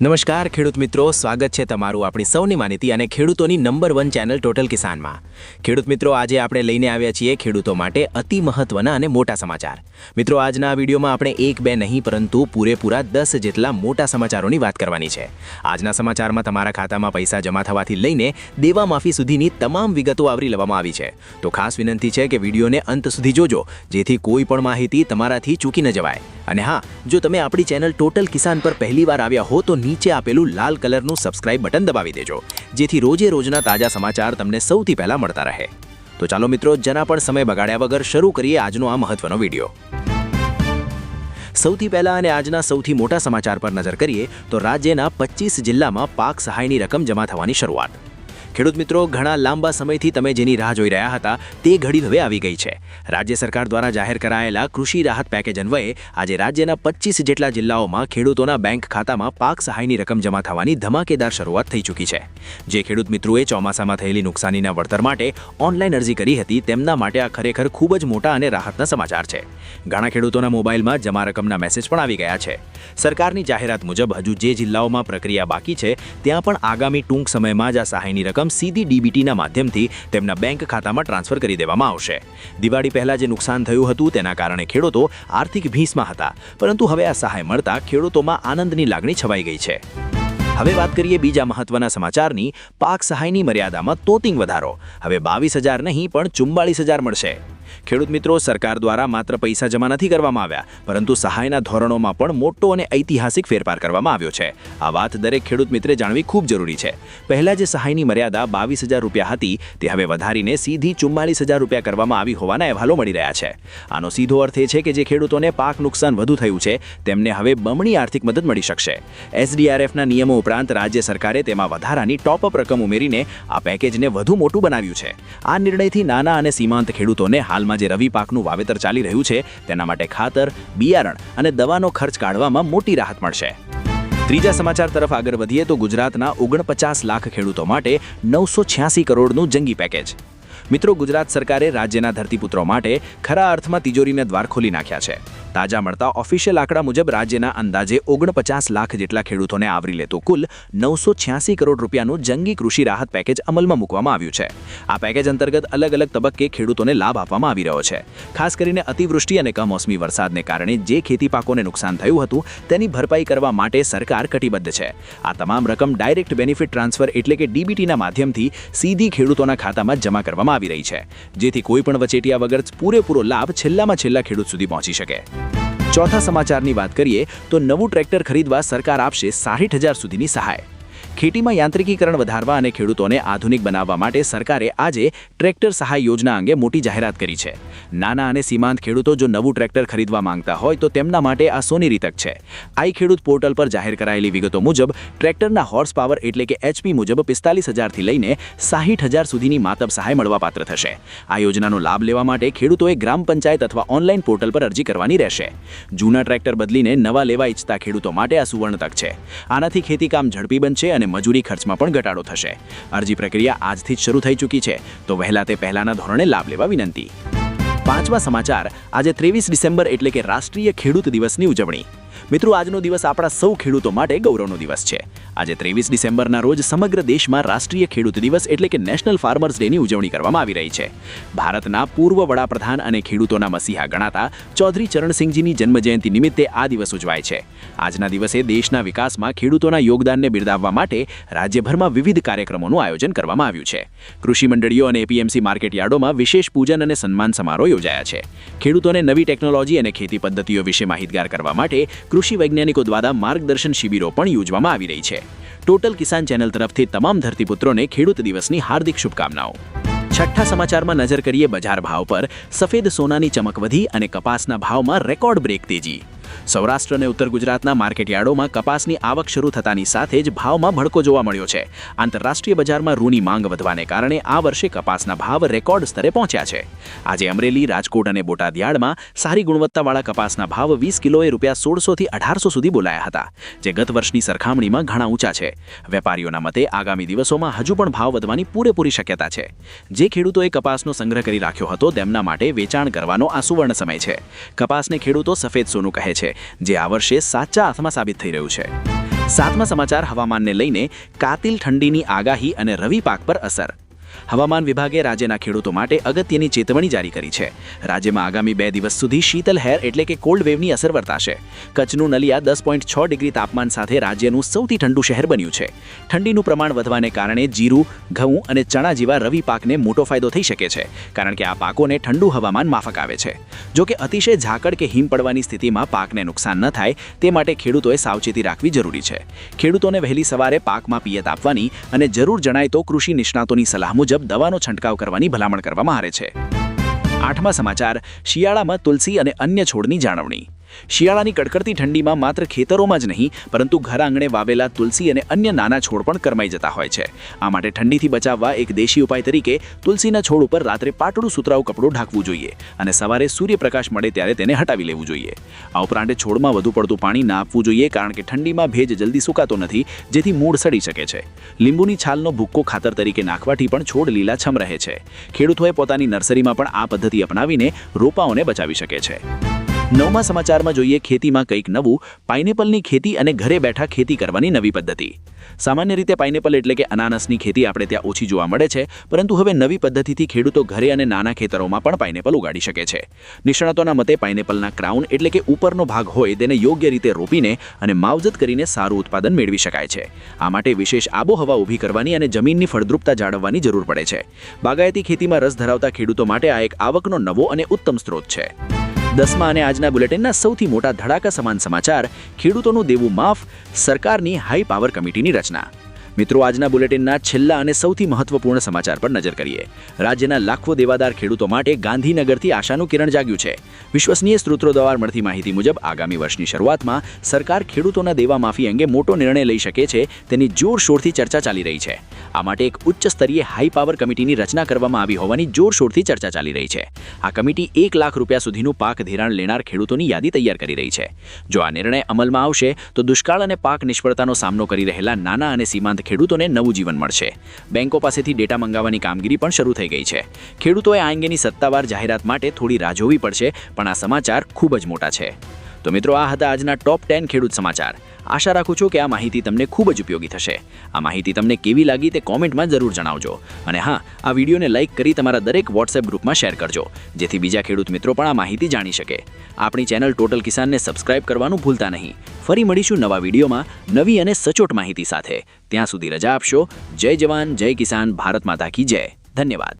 નમસ્કાર ખેડૂત મિત્રો, સ્વાગત છે તમારું આપણી સૌની માહિતી અને ખેડૂતોની નંબર વન ચેનલ ટોટલ કિસાનમાં ખેડૂત મિત્રો, આજે આપણે લઈને આવ્યા છીએ ખેડૂતો માટે અતિ મહત્વના અને મોટા સમાચાર. મિત્રો, આજના વિડીયોમાં આપણે એક બે નહીં, પરંતુ પૂરેપૂરા દસ જેટલા મોટા સમાચારોની વાત કરવાની છે. આજના સમાચારમાં તમારા ખાતામાં પૈસા જમા થવાથી લઈને દેવા માફી સુધીની તમામ વિગતો આવરી લેવામાં આવી છે. તો ખાસ વિનંતી છે કે વિડીયોને અંત સુધી જોજો, જેથી કોઈ પણ માહિતી તમારાથી ચૂકી ન જવાય. અને હા, જો તમે આપણી ચેનલ ટોટલ કિસાન પર પહેલીવાર આવ્યા હો, તો નીચે આપેલું લાલ કલરનું સબસ્ક્રાઇબ બટન દબાવી દેજો, જેથી રોજે રોજના તાજા સમાચાર તમને સૌથી પહેલા મળતા રહે. તો ચાલો મિત્રો જરા પણ સમય બગાડ્યા વગર શરૂ કરીએ આજનો આ મહત્વનો વીડિયો. સૌથી પહેલા અને આજના સૌથી મોટા સમાચાર પર નજર કરીએ, તો રાજ્યના પચીસ જિલ્લામાં પાક સહાયની રકમ જમા થવાની શરૂઆત. ખેડૂત મિત્રો, ઘણા લાંબા સમયથી તમે જેની રાહ જોઈ રહ્યા હતા, તે ઘડી હવે આવી ગઈ છે. રાજ્ય સરકાર દ્વારા જાહેર કરાયેલા કૃષિ રાહત પેકેજ અન્વયે આજે રાજ્યના પચીસ જેટલા જિલ્લાઓમાં ખેડૂતોના બેંક ખાતામાં પાક સહાયની રકમ જમા થવાની ધમાકેદાર શરૂઆત થઈ ચૂકી છે. જે ખેડૂત મિત્રોએ ચોમાસામાં થયેલી નુકસાનીના વળતર માટે ઓનલાઈન અરજી કરી હતી, તેમના માટે આ ખરેખર ખૂબ જ મોટા અને રાહતના સમાચાર છે. ઘણા ખેડૂતોના મોબાઈલમાં જમા રકમના મેસેજ પણ આવી ગયા છે. સરકારની જાહેરાત મુજબ, હજુ જે જિલ્લાઓમાં પ્રક્રિયા બાકી છે, ત્યાં પણ આગામી ટૂંક સમયમાં જ આ સહાયની રકમ સીધી ડીબીટીના માધ્યમથી તેમના બેંક ખાતામાં ટ્રાન્સફર કરી દેવામાં આવશે. દિવાળી પહેલા જે નુકસાન થયું હતું તેના કારણે ખેડૂતો આર્થિક ભીંસમાં હતા, પરંતુ હવે આ સહાય મળતા ખેડૂતોમાં આનંદની લાગણી છવાઈ ગઈ છે. હવે વાત કરીએ બીજા મહત્વના સમાચારની, પાક સહાયની મર્યાદામાં તોતિંગ વધારો. હવે બાવીસ હજાર નહીં, પણ ચુમ્બાળીસ હજાર મળશે. ખેડૂત મિત્રો, સરકાર દ્વારા માત્ર પૈસા જમા નથી કરવામાં આવ્યા, પરંતુ સહાયના ધોરણોમાં પણ મોટો અને ઐતિહાસિક ફેરફાર કરવામાં આવ્યો છે. આ વાત દરેક ખેડૂત મિત્રે જાણવી ખૂબ જરૂરી છે. પહેલા જે સહાયની મર્યાદા બાવીસ રૂપિયા હતી, તે હવે વધારીને સીધી ચુમ્માલીસ રૂપિયા કરવામાં આવી હોવાના અહેવાલો મળી રહ્યા છે. આનો સીધો અર્થ એ છે કે જે ખેડૂતોને પાક નુકસાન વધુ થયું છે, તેમને હવે બમણી આર્થિક મદદ મળી શકશે. એસડીઆરએફના નિયમો ઉપરાંત રાજ્ય સરકારે તેમાં વધારાની ટોપઅપ રકમ ઉમેરીને આ પેકેજને વધુ મોટું બનાવ્યું છે. આ નિર્ણયથી નાના અને સીમાંત ખેડૂતોને હાલમાં જે રવિ પાકનું વાવેતર ચાલી રહ્યું છે, તેના માટે ખાતર, બિયારણ અને દવાનો ખર્ચ કાઢવામાં મોટી રાહત મળશે. ત્રીજા સમાચાર તરફ આગળ વધીએ તો ગુજરાતના ઓગણપચાસ લાખ ખેડૂતો માટે નવસો કરોડનું જંગી પેકેજ. મિત્રો, ગુજરાત સરકારે રાજ્યના ધરતીપુત્રો માટે ખરા અર્થમાં તિજોરીને દ્વાર ખોલી નાખ્યા છે. તાજા મળતા ઓફિશિયલ આંકડા મુજબ રાજ્યના અંદાજે ઓગણપચાસ લાખ જેટલા ખેડૂતોને આવરી લેતું કુલ નવસો કરોડ રૂપિયાનું જંગી કૃષિ રાહત પેકેજ અમલમાં મૂકવામાં આવ્યું છે. આ પેકેજ અંતર્ગત અલગ અલગ તબક્કે ખેડૂતોને લાભ આપવામાં આવી રહ્યો છે. ખાસ કરીને અતિવૃષ્ટિ અને કમોસમી વરસાદને કારણે જે ખેતી પાકોને નુકસાન થયું હતું, તેની ભરપાઈ કરવા માટે સરકાર કટિબદ્ધ છે. આ તમામ રકમ ડાયરેક્ટ બેનિફિટ ટ્રાન્સફર એટલે કે ડીબીટીના માધ્યમથી સીધી ખેડૂતોના ખાતામાં જમા કરવામાં આવી રહી છે, જેથી કોઈ પણ વચેટિયા વગર પૂરેપૂરો લાભ છેલ્લામાં છેલ્લા ખેડૂત સુધી પહોંચી શકે. ચોથા સમાચારની વાત કરીએ તો નવું ટ્રેક્ટર ખરીદવા સરકાર આપશે સાહીઠ હજાર સુધીની સહાય. ખેતીમાં યાંત્રિકીકરણ વધારવા અને ખેડૂતોને આધુનિક બનાવવા માટે સરકારે આજે ટ્રેક્ટર સહાય યોજના અંગે મોટી જાહેરાત કરી છે. નાના અને સીમાંત ખેડૂતો જો નવું ટ્રેક્ટર ખરીદવા માંગતા હોય તો તેમના માટે આ સોનેરી તક છે. આઈ ખેડૂત પોર્ટલ પર જાહેર કરાયેલી વિગતો મુજબ, ટ્રેક્ટરના હોર્સ પાવર એટલે કે એચપી મુજબ પિસ્તાલીસ હજારથી લઈને સાહીઠ હજાર સુધીની માતબ સહાય મળવાપાત્ર થશે. આ યોજનાનો લાભ લેવા માટે ખેડૂતોએ ગ્રામ પંચાયત અથવા ઓનલાઈન પોર્ટલ પર અરજી કરવાની રહેશે. જૂના ટ્રેક્ટર બદલીને નવા લેવા ઈચ્છતા ખેડૂતો માટે આ સુવર્ણ તક છે. આનાથી ખેતીકામ ઝડપી બનશે અને મજૂરી ખર્ચમાં પણ ઘટાડો થશે. અરજી પ્રક્રિયા આજથી જ શરૂ થઈ ચૂકી છે, તો વહેલા તે પહેલાના ધોરણે લાભ લેવા વિનંતી. પાંચમા સમાચાર, આજે ત્રેવીસ ડિસેમ્બર એટલે કે રાષ્ટ્રીય ખેડૂત દિવસની ઉજવણી. મિત્રો, આજનો દિવસ આપણા સૌ ખેડૂતો માટે ગૌરવનો દિવસ છે. આજે ત્રેવીસ ડિસેમ્બરના રોજ સમગ્ર દેશમાં રાષ્ટ્રીય ખેડૂત દિવસ એટલે કે નેશનલ ફાર્મર્સ ડેની ઉજવણી કરવામાં આવી રહી છે. ભારતના પૂર્વ વડાપ્રધાન અને ખેડૂતોના મસીહા ગણાતા ચૌધરી ચરણસિંહજીની જન્મજયંતિ નિમિત્તે આ દિવસ ઉજવાય છે. આજના દિવસે દેશના વિકાસમાં ખેડૂતોના યોગદાનને બિરદાવવા માટે રાજ્યભરમાં વિવિધ કાર્યક્રમોનું આયોજન કરવામાં આવ્યું છે. કૃષિ મંડળીઓ અને એપીએમસી માર્કેટયાર્ડોમાં વિશેષ પૂજન અને સન્માન સમારોહ યોજાયા છે. ખેડૂતોને નવી ટેકનોલોજી અને ખેતી પદ્ધતિઓ વિશે માહિતગાર કરવા માટે કૃષિ વૈજ્ઞાનિકો દ્વારા માર્ગદર્શન શિબિરો પણ યોજવામાં આવી રહી છે. ટોટલ કિસાન ચેનલ તરફથી તમામ ધરતીપુત્રોને ખેડૂત દિવસની હાર્દિક શુભકામનાઓ. છઠ્ઠા સમાચારમાં નજર કરીએ બજાર ભાવ પર. સફેદ સોનાની ચમક વધી અને કપાસના ભાવમાં રેકોર્ડ બ્રેક તેજી. સૌરાષ્ટ્ર અને ઉત્તર ગુજરાતના માર્કેટયાર્ડોમાં કપાસની આવક શરૂ થતાની સાથે જ ભાવમાં ભડકો જોવા મળ્યો છે. આંતરરાષ્ટ્રીય બજારમાં રૂની માંગ વધવાને કારણે આ વર્ષે કપાસના ભાવ રેકોર્ડ સ્તરે પહોંચ્યા છે. આજે અમરેલી, રાજકોટ અને બોટાદયાર્ડમાં સારી ગુણવત્તાવાળા કપાસના ભાવ વીસ કિલોએ રૂપિયા સોળસોથી અઢારસો સુધી બોલાયા હતા, જે ગત વર્ષની સરખામણીમાં ઘણા ઊંચા છે. વેપારીઓના મતે આગામી દિવસોમાં હજુ પણ ભાવ વધવાની પૂરેપૂરી શક્યતા છે. જે ખેડૂતોએ કપાસનો સંગ્રહ કરી રાખ્યો હતો તેમના માટે વેચાણ કરવાનો આ સુવર્ણ સમય છે. કપાસને ખેડૂતો સફેદ સોનું કહે છે. જે આ વર્ષે સાચા હાથમાં સાબિત થઈ રહ્યું છે. સાતમા સમાચાર હવામાનને લઈને કાતિલ ઠંડીની આગાહી અને રવિ પાક પર અસર. હવામાન વિભાગે રાજ્યના ખેડૂતો માટે અગત્યની ચેતવણી જારી કરી છે. રાજ્યમાં આગામી બે દિવસ સુધી શીતલ હેર એટલે કે કોલ્ડ વેવની અસર વર્તાશે. કચ્છનું નલિયા દસ પોઈન્ટ છ ડિગ્રી તાપમાન સાથે રાજ્યનું સૌથી ઠંડુ શહેર બન્યું છે. ઠંડીનું પ્રમાણ વધવાને કારણે જીરું, ઘઉં અને ચણા જેવા રવિ પાકને મોટો ફાયદો થઈ શકે છે, કારણ કે આ પાકોને ઠંડુ હવામાન માફક આવે છે. જોકે અતિશય ઝાકળ કે હિમ પડવાની સ્થિતિમાં પાકને નુકસાન ન થાય, તે માટે ખેડૂતોએ સાવચેતી રાખવી જરૂરી છે. ખેડૂતોને વહેલી સવારે પાકમાં પિયત આપવાની અને જરૂર જણાય તો કૃષિ નિષ્ણાતોની સલાહ મુજબ દવાનો છંટકાવ કરવાની ભલામણ કરવામાં આવે છે. આઠમા સમાચાર, શિયાળામાં તુલસી અને અન્ય છોડની જાળવણી. શિયાળાની કડકડતી ઠંડીમાં માત્ર ખેતરોમાં જ નહીં, પરંતુ ઘર આંગણે વાવેલા તુલસી અને અન્ય નાના છોડ પણ કરમાઈ જતા હોય છે. આ માટે ઠંડીથી બચાવવા એક દેશી ઉપાય તરીકે તુલસીના છોડ ઉપર રાત્રે પાટડું સુતરાઉ કપડું ઢાંકવું જોઈએ અને સવારે સૂર્યપ્રકાશ મળે ત્યારે તેને હટાવી લેવું જોઈએ. આ ઉપરાંત છોડમાં વધુ પડતું પાણી ના આપવું જોઈએ કારણ કે ઠંડીમાં ભેજ જલ્દી સુકાતો નથી, જેથી મૂળ સડી શકે છે. લીંબુની છાલનો ભૂક્કો ખાતર તરીકે નાખવાથી પણ છોડ લીલાછમ રહે છે. ખેડૂતોએ પોતાની નર્સરીમાં પણ આ પદ્ધતિ અપનાવીને રોપાઓને બચાવી શકે છે. નવમા સમાચારમાં જોઈએ, ખેતીમાં કંઈક નવું. પાઇનેપલની ખેતી અને ઘરે બેઠા ખેતી કરવાની નવી પદ્ધતિ. સામાન્ય રીતે પાઇનેપલ એટલે કે અનાનસની ખેતી આપણે ત્યાં ઓછી જોવા મળે છે, પરંતુ હવે નવી પદ્ધતિથી ખેડૂતો ઘરે અને નાના ખેતરોમાં પણ પાઇનેપલ ઉગાડી શકે છે. નિષ્ણાતોના મતે પાઇનેપલના ક્રાઉન એટલે કે ઉપરનો ભાગ હોય તેને યોગ્ય રીતે રોપીને અને માવજત કરીને સારું ઉત્પાદન મેળવી શકાય છે. આ માટે વિશેષ આબોહવા ઊભી કરવાની અને જમીનની ફળદ્રુપતા જાળવવાની જરૂર પડે છે. બાગાયતી ખેતીમાં રસ ધરાવતા ખેડૂતો માટે આ એક આવકનો નવો અને ઉત્તમ સ્ત્રોત છે. દસમા અને આજના બુલેટિનના સૌથી મોટા ધડાકા સમાન સમાચાર ખેડૂતોનું દેવું માફ, સરકારની હાઈ પાવર કમિટીની રચના. મિત્રો, આજના બુલેટિનના છેલ્લા અને સૌથી મહત્વપૂર્ણ સમાચાર પર નજર કરીએ. રાજ્યના લાખો દેવાદાર ખેડૂતો માટે ગાંધીનગરથી આશાનું કિરણ જાગ્યું છે. વિશ્વસનીય સ્ત્રોતો દ્વારા મળતી માહિતી મુજબ, આગામી વર્ષની શરૂઆતમાં સરકાર ખેડૂતોના દેવા માફી અંગે મોટો નિર્ણય લઈ શકે છે, તેની જોરશોરથી ચર્ચા ચાલી રહી છે. આ માટે એક ઉચ્ચ સ્તરીય હાઈ પાવર કમિટીની રચના કરવામાં આવી હોવાની જોરશોરથી ચર્ચા ચાલી રહી છે. આ કમિટી એક લાખ રૂપિયા સુધીનું પાક ધિરાણ લેનાર ખેડૂતોની યાદી તૈયાર કરી રહી છે. જો આ નિર્ણય અમલમાં આવશે, તો દુષ્કાળ અને પાક નિષ્ફળતાનો સામનો કરી રહેલા નાના અને સીમાંત ખેડૂતોને નવું જીવન મળશે. બેંકો પાસેથી ડેટા મંગાવવાની કામગીરી પણ શરૂ થઈ ગઈ છે. ખેડૂતોએ આ અંગેની સત્તાવાર જાહેરાત માટે થોડી રાહ જોવી પડશે, પણ આ સમાચાર ખૂબ જ મોટા છે. તો મિત્રો, આ હતા આજના ટોપ ટેન ખેડૂત સમાચાર. આશા રાખું છું કે આ માહિતી તમને ખૂબ જ ઉપયોગી થશે. આ માહિતી તમને કેવી લાગી તે કોમેન્ટમાં જરૂર જણાવજો. અને હા, આ વિડીયોને લાઇક કરી તમારા દરેક વોટ્સએપ ગ્રુપમાં શેર કરજો, જેથી બીજા ખેડૂત મિત્રો પણ આ માહિતી જાણી શકે. આપણી ચેનલ ટોટલ કિસાનને સબસ્ક્રાઇબ કરવાનું ભૂલતા નહીં. ફરી મળીશું નવા વિડીયોમાં નવી અને સચોટ માહિતી સાથે. ત્યાં સુધી રજા આપશો. જય જવાન, જય કિસાન, ભારત માતા કી જય. ધન્યવાદ.